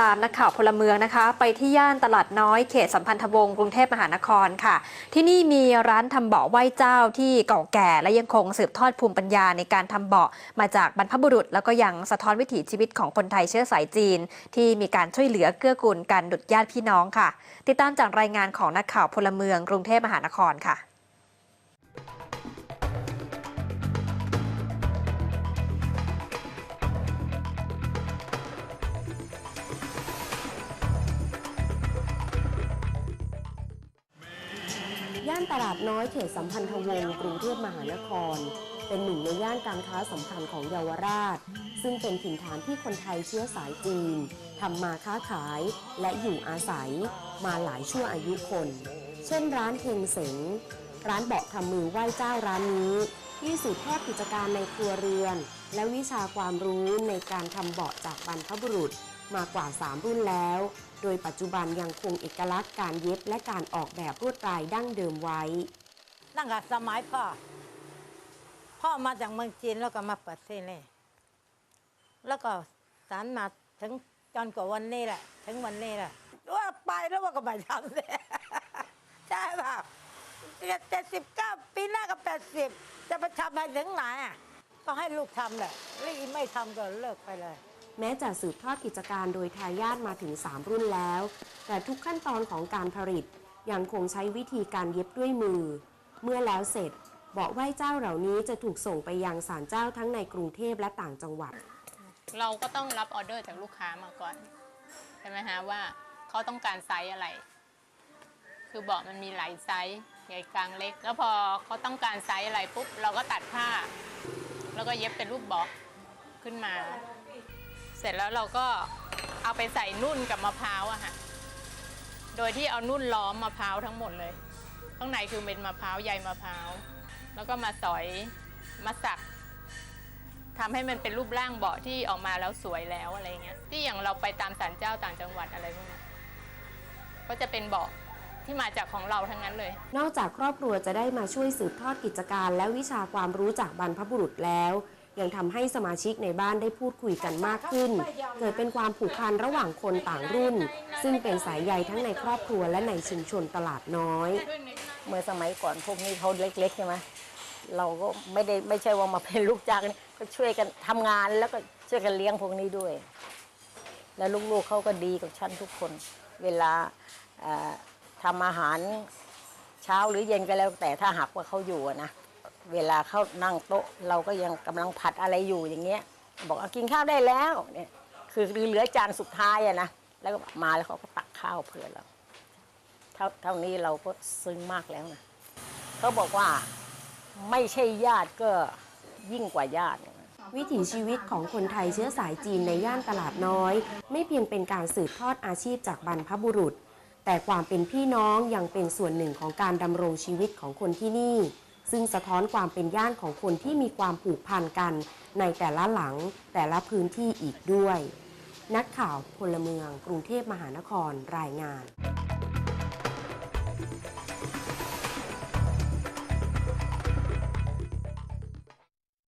ตามนักข่าวพลเมืองนะคะ ไปที่ย่านตลาดน้อยเขตสัมพันธวงศ์กรุงเทพมหานครค่ะ ที่นี่มีร้านทำเบาะไหว้เจ้าที่เก่าแก่ และยังคงสืบทอดภูมิปัญญาในการทำเบาะมาจากบรรพบุรุษ แล้วก็ยังสะท้อนวิถีชีวิตของคนไทยเชื้อสายจีน ที่มีการช่วยเหลือเกื้อกูลกันดุจญาติพี่น้องค่ะ ติดตามจากรายงานของนักข่าวพลเมืองกรุงเทพมหานครค่ะ ย่านตลาดน้อยเขตสัมพันธวงศ์กรุงเทพมหานคร เป็นหนึ่งในย่านการค้าสำคัญของเยาวราช ซึ่งเป็นถิ่นฐานที่คนไทยเชื้อสายจีนทำมาค้าขายและอยู่อาศัยมาหลายชั่วอายุคน เช่นร้านเฮงเสงร้านเบาะทำมือไหว้เจ้าร้านนี้ที่สืบทอดกิจการในครัวเรือน และวิชาความรู้ในการทำเบาะจากบรรพบุรุษ มากว่า 3 รุ่นแล้ว โดยปัจจุบันยังคงเอกลักษณ์การเย็บและการออกแบบลวดลายดั้งเดิมไว้ ตั้งแต่สมัยพ่อ พ่อมาจากเมืองจีนแล้วก็มาเปิดที่นี่ แล้วก็สารมาถึงจนกว่าวันนี้แหละ ถึงวันนี้แหละว่าไปแล้วว่าก็ไม่ทำเลยใช่ป่ะเจ็ดสิบเก้าปีหน้าก็แปดสิบจะไปทำอะไรถึงไหนอะก็ให้ลูกทำแหละแล้วอีไม่ทำก็เลิกไปเลย แม้จะสืบทอดกิจการโดยทายาทมาถึง 3 รุ่นแล้ว แต่ทุกขั้นตอนของการผลิตยังคงใช้วิธีการเย็บด้วยมือ เมื่อแล้วเสร็จเบาะไหว้เจ้าเหล่านี้จะถูกส่งไปยังศาลเจ้าทั้งในกรุงเทพและต่างจังหวัด เราก็ต้องรับออเดอร์จากลูกค้ามาก่อนใช่ไหมฮะว่าเขาต้องการไซส์อะไร คือเบาะมันมีหลายไซส์ใหญ่กลางเล็ก แล้วพอเขาต้องการไซส์อะไรปุ๊บเราก็ตัดผ้า แล้วก็เย็บเป็นรูปเบาะขึ้นมา เสร็จแล้วเราก็เอาไปใส่นุ่นกับมะพร้าวอะฮะโดยที่เอานุ่นล้อมมะพร้าวทั้งหมดเลย ข้างในคือเป็นมะพร้าวใยมะพร้าว แล้วก็มาสอยมาสักทำให้มันเป็นรูปร่างเบาะที่ออกมาแล้วสวยแล้วอะไรเงี้ย ที่อย่างเราไปตามศาลเจ้าต่างจังหวัดอะไรพวกนี้ก็จะเป็นเบาะที่มาจากของเราทั้งนั้นเลย นอกจากครอบครัวจะได้มาช่วยสืบทอดกิจการและวิชาความรู้จากบรรพบุรุษแล้ว ยังทำให้สมาชิกในบ้านได้พูดคุยกันมากขึ้น เกิดเป็นความผูกพันระหว่างคนต่างรุ่น ซึ่งเป็นสายใยทั้งในครอบครัวและในชุมชนตลาดน้อย เมื่อสมัยก่อนพวกนี้เขาเล็กๆใช่ไหมเราก็ไม่ได้ไม่ใช่ว่ามาเป็นลูกจ้างก็ช่วยกันทำงานแล้วก็ช่วยกันเลี้ยงพวกนี้ด้วย แล้วลูกๆเขาก็ดีกับฉันทุกคน เวลาเอ่อทำอาหารเช้าหรือเย็นก็แล้วแต่ถ้าหากว่าเขาอยู่นะ เวลาเขานั่งโต๊ะ เราก็ยังกำลังผัดอะไรอยู่อย่างเงี้ย บอกเอากินข้าวได้แล้วเนี่ยคือเหลือจานสุดท้ายอะนะแล้วก็มาแล้วเขาก็ตักข้าวเผื่อเราเท่าเท่านี้เราก็ซึ้งมากแล้วนะเขาบอกว่าไม่ใช่ญาติก็ยิ่งกว่าญาติวิถีชีวิตของคนไทยเชื้อสายจีนในย่านตลาดน้อย ไม่เพียงเป็นการสืบทอดอาชีพจากบรรพบุรุษ แต่ความเป็นพี่น้องยังเป็นส่วนหนึ่งของการดำรงชีวิตของคนที่นี่ ซึ่งสะท้อนความเป็นย่านของคนที่มีความผูกพันกัน ในแต่ละหลังแต่ละพื้นที่อีกด้วย นักข่าวพลเมือง กรุงเทพมหานครรายงาน